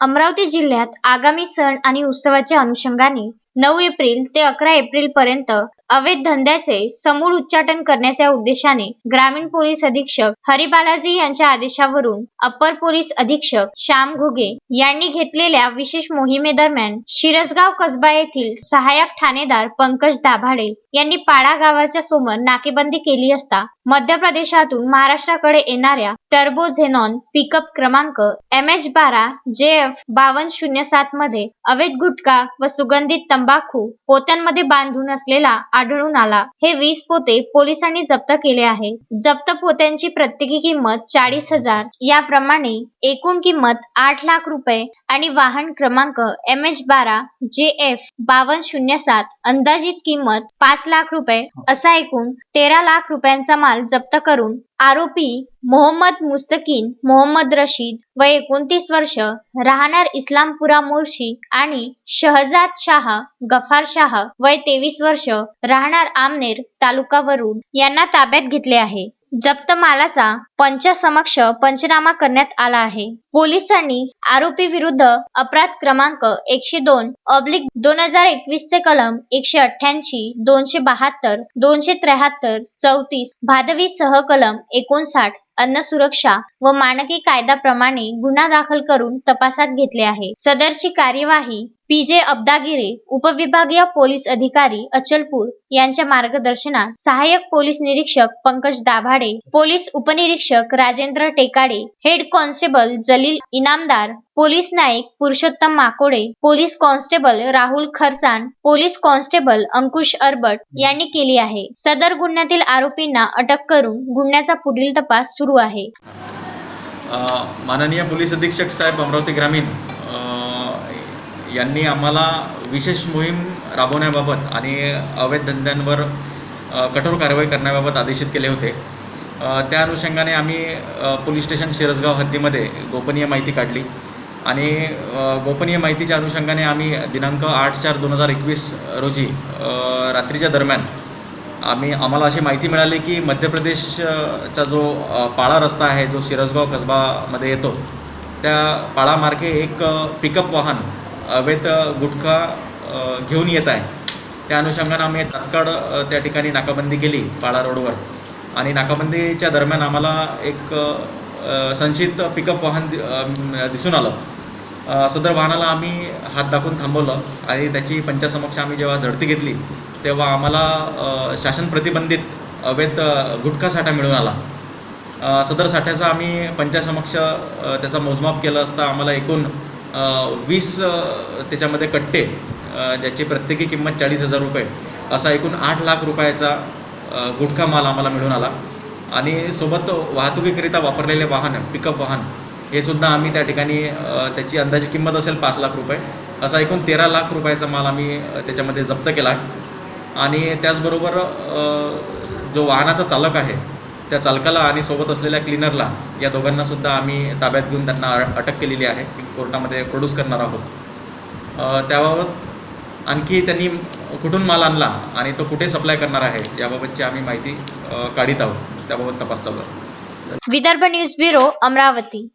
अमरावती जिल्ह्यात आगामी सण आणि उत्सवाच्या अनुषंगाने नऊ एप्रिल ते अकरा एप्रिल पर्यंत अवैध धंद्याचे समूळ उच्चाटन करण्याच्या उद्देशाने ग्रामीण पोलीस अधीक्षक हरिबालाजी यांच्या आदेशावरून अप्पर पोलीस अधीक्षक श्याम घुगे यांनी घेतलेल्या विशेष मोहिमेदरम्यान शिरसगाव कसबा येथील सहाय्यक ठाणेदार पंकज दाभाडे यांनी पाडा गावाच्या समोर नाकेबंदी केली असता मध्य प्रदेशातून महाराष्ट्राकडे येणाऱ्या टर्बो झेनॉन पिकअप क्रमांक एम एच बारा जे एफ बावन्न शून्य सात मध्ये अवैध गुटखा व सुगंधित तंबाखू पोत्यांमध्ये बांधून असलेला आढळून आला. हे वीस पोते पोलिसांनी जप्त केले आहे. जप्त पोत्यांची प्रत्येकी किंमत चाळीस हजार. याप्रमाणे एकूण किंमत आठ लाख रुपये आणि वाहन क्रमांक एम एच बारा जे एफ बावन्न शून्य सात अंदाजित किंमत पाच लाख रुपये असा एकूण तेरा लाख रुपयांचा माल जप्त करून आरोपी मोहम्मद मुस्तकीन मोहम्मद रशीद वय एकोणतीस वर्ष राहणार इस्लामपुरा मोर्शी आणि शहजाद शाह गफार शाह वय तेवीस वर्ष राहणार आमनेर तालुका वरुड यांना ताब्यात घेतले आहे. जप्त मालाचा पंचासमक्ष पंचनामा करण्यात आला आहे. पोलिसांनी आरोपी विरुद्ध अपराध क्रमांक एकशे दोन अब्लिक दोन हजार एकवीस चे कलम एकशे अठ्ठ्याऐंशी दोनशे बहात्तर दोनशे त्र्याहत्तर चौतीस भादवी सहकलम एकोणसाठ अन्न सुरक्षा व मानकी कायद्याप्रमाणे गुन्हा दाखल करून तपासात घेतले आहे. सदरची कार्यवाही पी जे अब्दागिरे उपविभागीय पोलीस अधिकारी अचलपूर यांच्या मार्गदर्शनात सहाय्यक पोलीस निरीक्षक पंकज दाभाडे पोलीस उपनिरीक्षक Rajendra Tekade head constable Jalil Inamdar police Naik Purushottam Makode police constable Rahul Kharsan, police constable Ankush Arbat यांनी केली आहे. सदर गुन्ह्यातील आरोपींना अटक करून गुन्ह्याचा पुढील तपास सुरू आहे. माननीय पोलीस अधीक्षक साहेब अमरावती ग्रामीण यांनी आम्हाला विशेष मोहीम राबवण्याबाबत आणि अवैध धंद्यांवर कठोर कारवाई करण्याबाबत आदेशित केले होते. त्या अनुषंगाने आम्ही पोलीस स्टेशन शिरसगाव हद्दीमध्ये गोपनीय माहिती काढली. आणि गोपनीय माहितीच्या अनुषंगाने आम्ही दिनांक आठ चार दोन हजार एकवीस रोजी रात्रीच्या दरम्यान आम्ही आम्हाला अशी माहिती मिळाली की मध्य प्रदेशचा जो पाळा रस्ता आहे जो शिरसगाव कसबामध्ये येतो त्या पाळामार्गे एक पिकअप वाहन अवैध गुटखा घेऊन येत आहे. त्या अनुषंगानं आम्ही तात्काळ त्या ठिकाणी नाकाबंदी केली पाळा रोडवर. आणि नाकाबंदीच्या दरम्यान आम्हाला एक संशयित पिकअप वाहन दिसून आलं. सदर वाहनाला आम्ही हात दाखवून थांबवलं आणि त्याची पंचासमक्ष आम्ही जेव्हा झडती घेतली तेव्हा आम्हाला शासन प्रतिबंधित अवैध गुटखा साठा मिळून आला. सदर साठ्याचा आम्ही पंचासमक्ष त्याचा मोजमाप केलं असता आम्हाला एकूण वीस त्याच्यामध्ये कट्टे ज्याची प्रत्येकी किंमत चाळीस हजार रुपये असा एकूण आठ लाख रुपयाचा गुटखा माल आम्हाला मिळून आला. आणि सोबत वाहतुकीकरिता वापरलेले वाहन पिकअप वाहन हे सुद्धा आम्ही त्या ठिकाणी त्याची अंदाजी किंमत असेल पाच लाख रुपये. असा एकूण तेरा लाख रुपयाचा माल आम्ही त्याच्यामध्ये जप्त केला आहे. आणि त्याचबरोबर जो वाहनाचा चालक आहे त्या चालकाला आणि सोबत असलेल्या क्लिनरला या दोघांना सुद्धा आम्ही ताब्यात घेऊन त्यांना अटक केलेली आहे. कोर्टामध्ये प्रोड्यूस करणार आहोत. त्याबाबत आणखी त्यांनी कुठून माल आणला आणि तो कुठे सप्लाय करणार आहे याबाबतची आम्ही माहिती काढीत आहोत. त्याबाबत तपास चालू आहे विदर्भ न्यूज ब्युरो अमरावती.